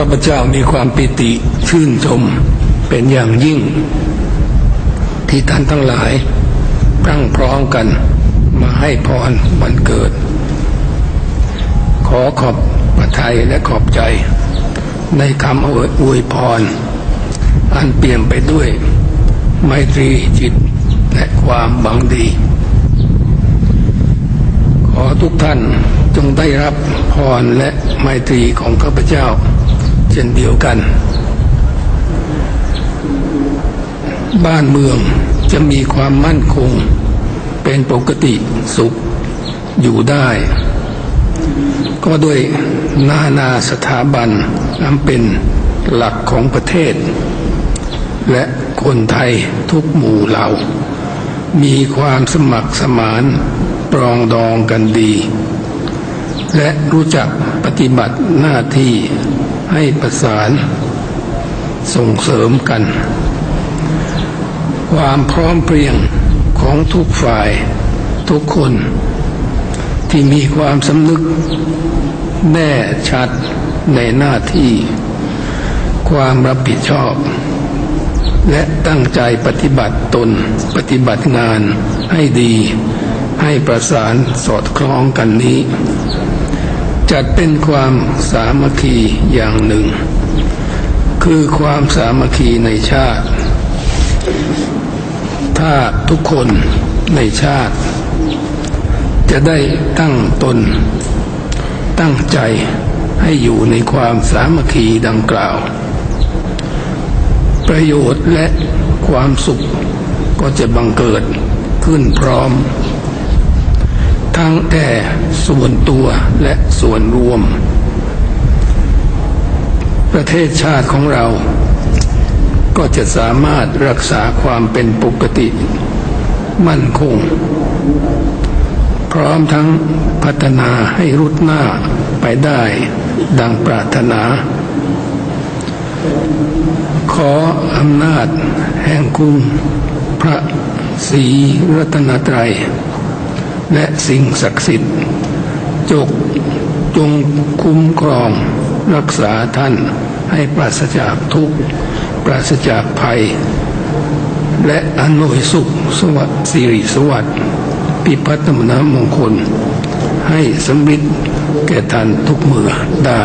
ข้าพเจ้ามีความปิติชื่นชมเป็นอย่างยิ่ง ที่ท่านทั้งหลายตั้งพร้อมกันมาให้พรวันเกิด ขอขอบพระทัยและขอบใจ ในคำอวยพร อันเปลี่ยมไปด้วย ไมตรีจิตและความบังดี ขอทุกท่านจงได้รับพรและไมตรีของข้าพเจ้า ช่นเดียวกัน บ้านเมืองจะมีความมั่นคง เป็นปกติสุขอยู่ได้ ก็ด้วยนานาสถาบันนันเป็นหลักของประเทศ และคนไทยทุกหมู่เหล่า มีความสมัครสมานปรองดองกันดี และรู้จักปฏิบัติหน้าที่ ให้ประสานส่งเสริมกัน ความพร้อมเพรียงของทุกฝ่ายทุกคน ที่มีความสำนึกแน่ชัดในหน้าที่ ความรับผิดชอบ และตั้งใจปฏิบัติตนปฏิบัติงานให้ดี ให้ประสานสอดคล้องกันนี้ จัดเป็นความสามัคคีอย่างหนึ่ง คือความสามัคคีในชาติ ถ้าทุกคนในชาติ จะได้ตั้งตน ตั้งใจให้อยู่ในความสามัคคีดังกล่าว ประโยชน์และความสุขก็จะบังเกิดขึ้นพร้อม ทั้งแก่ส่วนตัวและส่วนรวม ประเทศชาติของเรา ก็จะสามารถรักษาความเป็นปกติ มั่นคง พร้อมทั้งพัฒนาให้รุดหน้าไปได้ดังปรารถนา ขออำนาจแห่งคุณพระศรีรัตนตรัย และสิ่งศักดิ์สิทธิ์ จกจงคุ้มครอง รักษาท่านให้ปราศจากทุกข์ ปราศจากภัย และอำนวยสุขสวัสดิ์สิริสวัสดิ์พิพัฒนมงคล ให้สำเร็จแก่ท่านทุกเมื่อได้